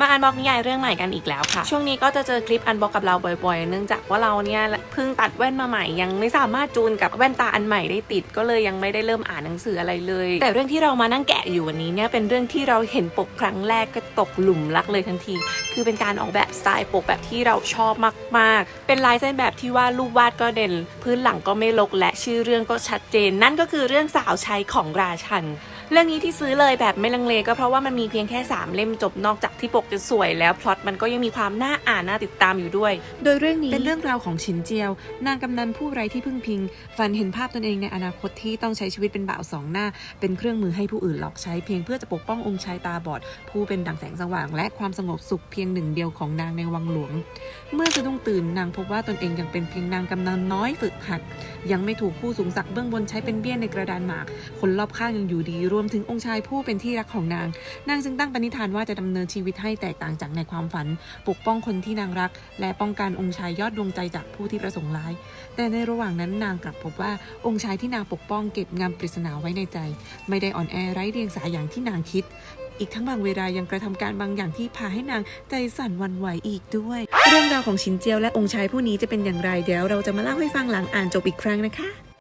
มาอันบ็อกนิยายเรื่องใหม่กันอีกแล้วค่ะ ช่วงนี้ก็จะเจอคลิปอันบ็อกกับเราบ่อยๆ เนื่องจากว่าเราเนี่ยเพิ่งตัดแว่นมาใหม่ยังไม่สามารถจูนกับแว่นตาอันใหม่ได้ติดก็เลยยังไม่ได้เริ่มอ่านหนังสืออะไรเลย แต่เรื่องที่เรามานั่งแกะอยู่วันนี้เนี่ยเป็นเรื่องที่เราเห็นปกครั้งแรกก็ตกหลุมรักเลยทันที คือเป็นการออกแบบสไตล์ปกแบบที่เราชอบมากๆ เป็นลายเส้นแบบที่ว่ารูปวาดก็เด่น พื้นหลังก็ไม่ลกและชื่อเรื่องก็ชัดเจน นั่นก็คือเรื่องสาวใช้ของราชัน เรื่องนี้ที่ซื้อเลยแบบไม่ลังเลก็เพราะว่ามันมีเพียงแค่ 3 เล่มจบนอกจากที่ปกจะสวยแล้วพล็อตมันก็ยังมีความน่าอ่านน่าติดตามอยู่ด้วย โดยเรื่องนี้เป็นเรื่องราวของฉินเจียว นางกำนันผู้ไร้ที่พึ่งพิง ฝันเห็นภาพตนเองในอนาคตที่ต้องใช้ชีวิตเป็นบ่าวสองหน้า เป็นเครื่องมือให้ผู้อื่นหลอกใช้เพียงเพื่อจะปกป้ององค์ชายตาบอด ผู้เป็นดั่งแสงสว่างและความสงบสุขเพียงหนึ่งเดียวของนางในวังหลวง เมื่อสะดุ้งตื่นนางพบว่าตนเองยังเป็นเพียงนางกำนันน้อยฝึกหัด ยังไม่ถูกผู้สูงศักดิ์เบื้องบนใช้เป็นเบี้ยในกระดานหมาก คนรอบข้างยังอยู่ดีรวมถึงองค์ชายผู้เป็นที่รักของนาง นางจึงตั้งปณิธานว่าจะดำเนินชีวิตให้แตกต่างจากในความฝัน ปกป้องคนที่นางรัก และป้องกันองค์ชายยอดดวงใจจากผู้ที่ประสงค์ร้าย แต่ในระหว่างนั้นนางกลับพบว่าองค์ชายที่นางปกป้องเก็บงำปริศนาไว้ในใจ ไม่ได้อ่อนแอไร้เดียงสาอย่างที่นางคิดอีกทั้งบางเวลายังกระทำการบางอย่างที่พาให้นางใจสั่นวันไหวอีกด้วย เรื่องราวของชินเจียวและองค์ชายผู้นี้จะเป็นอย่างไรเดี๋ยวเราจะมาเล่าให้ฟังหลังอ่านจบอีกครั้งนะคะ